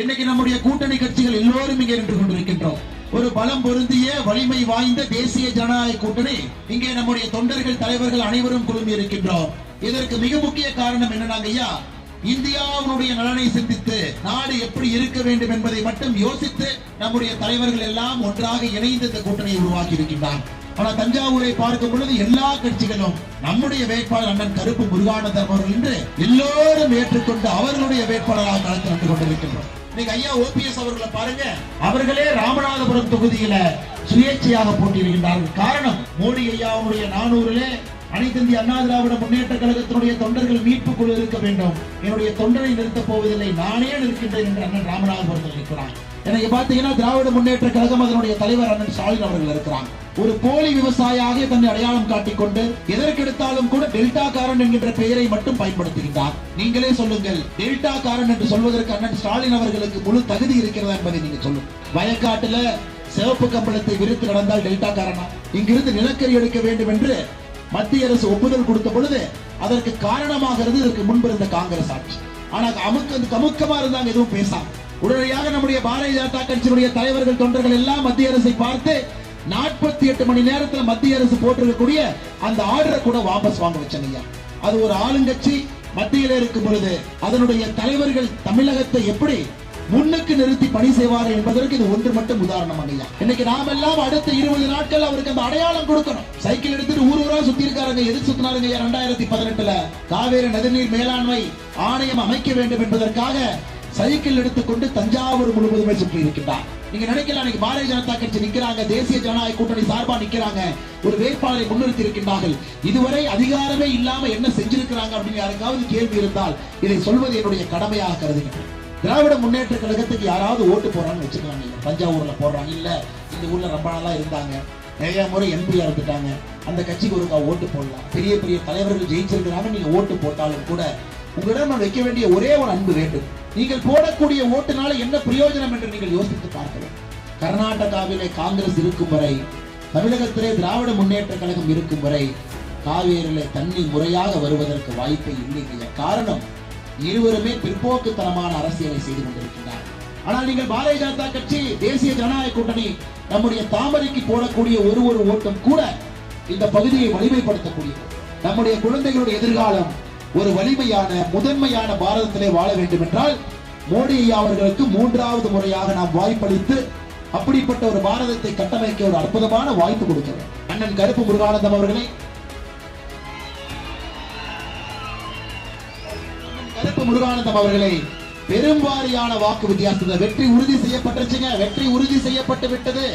இன்னைக்கு நம்முடைய கூட்டணி கட்சிகள் எல்லோரும் இங்கே நின்று கொண்டிருக்கின்றோம். ஒரு பலம் பொருந்திய வலிமை வாய்ந்த தேசிய ஜனநாயக கூட்டணி இங்கே நம்முடைய தொண்டர்கள் தலைவர்கள் அனைவரும் குழுமி இருக்கின்றோம். இதற்கு மிக முக்கிய காரணம் என்னன்னாங்க ஐயா நலனை சிந்தித்து நாடு எப்படி இருக்க வேண்டும் என்பதை மட்டும் யோசித்து நம்முடைய தலைவர்கள் எல்லாம் ஒன்றாக இணைந்து இந்த கூட்டணியை உருவாக்கி இருக்கின்றார். ஆனா தஞ்சாவூரை பார்க்கும் பொழுது எல்லா கட்சிகளும் நம்முடைய வேட்பாளர் அண்ணன் கருப்பு முருகானந்தம் அவர்கள் என்று எல்லோரும் ஏற்றுக்கொண்டு அவர்களுடைய வேட்பாளராக களத்தில் நின்று கொண்டிருக்கின்றோம். இன்னைக்கு ஐயா ஓபிஎஸ் அவர்களை பாருங்க. அவர்களே ராமநாதபுரம் தொகுதியில சுயேட்சையாக போட்டியிடுகின்றார்கள். காரணம் மோடி ஐயாவுடைய நானூறுல அனைத்து இந்திய அண்ணா திராவிட முன்னேற்ற கழகத்தினுடைய தொண்டர்கள் மீட்பு குழு இருக்க வேண்டும். என்னுடைய தொண்டரை நிறுத்தப் போவதில்லை நானே நிற்கின்றேன் என்று அண்ணன் ராமநாதபுரத்தில் இருக்கிறான் எனக்கு பாத்தீங்கன்னா திராவிட முன்னேற்ற கழகம் அதனுடைய தலைவர் அண்ணன் ஸ்டாலின் அவர்கள் இருக்கிறாங்க. ஒரு போலி விவசாயியாக தன்னை அடையாளம் காட்டிக்கொண்டு எதற்கெடுத்தாலும் கூட டெல்டா காரன் என்கின்ற பெயரை மட்டும் பயன்படுத்துகின்றார். நீங்களே சொல்லுங்கள் டெல்டா காரன் என்று சொல்வதற்கு அண்ணன் ஸ்டாலின் அவர்களுக்கு முழு தகுதி இருக்கிறதா என்பதை நீங்க சொல்லுங்க. வயக்காட்டுல சிவப்பு கம்பளத்தை விரித்து நடந்தால் டெல்டா காரனா இங்கிருந்து நிலக்கரி எடுக்க வேண்டும் என்று மத்திய அரசு ஒப்புதல் கொடுத்த பொழுது அதற்கு காரணமாகிறது இதற்கு முன்பு இருந்த காங்கிரஸ் ஆட்சி. ஆனா அமுக்க கமுக்கமா இருந்தாங்க எதுவும் பேசாம. உடனடியாக நம்முடைய பாரதிய ஜனதா கட்சியினுடைய தலைவர்கள் தொண்டர்கள் எல்லாம் மத்திய அரசை பார்த்து நாற்பத்தி எட்டு மணி நேரத்தில் மத்திய அரசு போட்டிருக்கக்கூடிய அந்த ஆர்டரை கூட வாபஸ் வாங்க வச்சாங்க அது ஒரு ஆளுங்கட்சி மத்தியில் இருக்கும் பொழுது அதனுடைய தலைவர்கள் தமிழகத்தை எப்படி முன்னுக்கு நிறுத்தி பணி செய்வார் என்பதற்கு இது ஒன்று மட்டும் உதாரணம் ஐயா. இன்னைக்கு நாம் எல்லாம் அடுத்த இருபது நாட்கள் அவருக்கு அந்த அடையாளம் கொடுக்கணும். சைக்கிள் எடுத்துட்டு ஊர் ஊரா சுத்தி இருக்காருங்க எது சுத்தினாருங்க ரெண்டாயிரத்தி பதினெட்டுல காவேரி நதிநீர் மேலாண்மை ஆணையம் அமைக்க வேண்டும் என்பதற்காக சைக்கிள் எடுத்துக்கொண்டு தஞ்சாவூர் முழுவதுமே சுற்றி இருக்கின்றார் நீங்க நினைக்கலாம் இன்னைக்கு பாரதிய ஜனதா கட்சி நிக்கிறாங்க தேசிய ஜனநாயக கூட்டணி சார்பா நிக்கிறாங்க ஒரு வேட்பாளரை முன்னிறுத்தி இருக்கின்றார்கள். இதுவரை அதிகாரமே இல்லாம என்ன செஞ்சிருக்கிறாங்க அப்படின்னு யாருக்காவது கேள்வி இருந்தால் இதை சொல்வது என்னுடைய கடமையாக கருதுகின்றேன். திராவிட முன்னேற்ற கழகத்துக்கு யாராவது ஓட்டு போறாங்கன்னு வச்சுக்கிறாங்க இல்ல தஞ்சாவூர்ல போடுறாங்க. இல்ல இந்த ஊர்ல ரொம்ப நாளா இருந்தாங்க. நிறைய முறை எம்பியா இருந்துட்டாங்க. அந்த கட்சிக்கு ஒருக்கா ஓட்டு போடலாம். பெரிய பெரிய தலைவர்கள் ஜெயிச்சிருக்கிறாங்க. நீங்க ஓட்டு போட்டாலும் கூட உங்களிடம் நான் வைக்க வேண்டிய ஒரே ஒரு அன்பு வேண்டும். நீங்கள் போடக்கூடிய ஓட்டுனால என்ன பிரயோஜனம் என்று நீங்கள் யோசித்து பார்க்க வேண்டும் கர்நாடகாவிலே காங்கிரஸ் இருக்கும் வரை தமிழகத்திலே திராவிட முன்னேற்ற கழகம் இருக்கும் வரை காவேரியிலே தண்ணி முறையாக வருவதற்கு வாய்ப்பே இல்லைங்க காரணம் இருவருமே பிற்போக்குத்தனமான அரசியலை செய்து கொண்டிருக்கிறார் ஆனால் நீங்கள் பாரதிய ஜனதா கட்சி தேசிய ஜனநாயக கூட்டணி நம்முடைய தாமரைக்கு போடக்கூடிய ஒரு ஒரு ஓட்டம் கூட இந்த பகுதியை வலிமைப்படுத்தக்கூடிய நம்முடைய குழந்தைகளுடைய எதிர்காலம் ஒரு வலிமையான முதன்மையான பாரதத்திலே வாழ வேண்டும் என்றால் மோடி ஐயா அவர்களுக்கு மூன்றாவது முறையாக நாம் வாய்ப்பளித்து அப்படிப்பட்ட ஒரு பாரதத்தை கட்டமைக்க ஒரு அற்புதமான வாய்ப்பு கொடுக்கிறோம் அண்ணன் கருப்பு முருகானந்தம் அவர்களை. கருப்பு முருகானந்தம் அவர்களை பெரும்பாரியான வாக்கு வித்தியாசத்தில் வெற்றி உறுதி செய்யப்பட்டுச்சுங்க வெற்றி உறுதி செய்யப்பட்டு விட்டது.